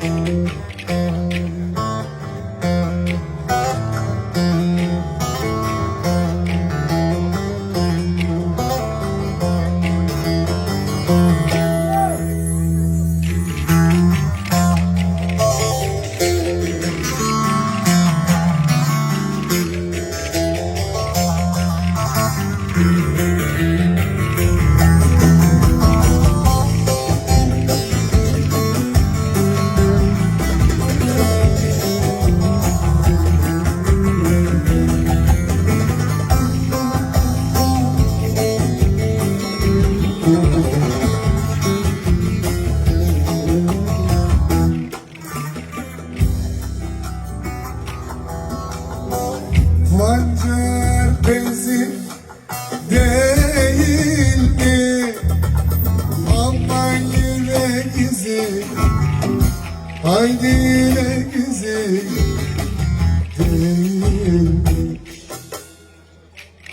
Música Haydi Değil mi?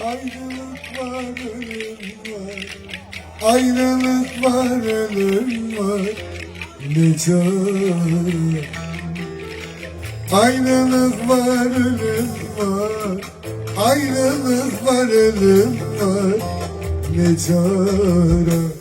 Ayrılık var ölüm var. Ayrılık var ölüm var. Ne çare? Ayrılık var ölüm var Ayrılık var ölüm var. Ne çare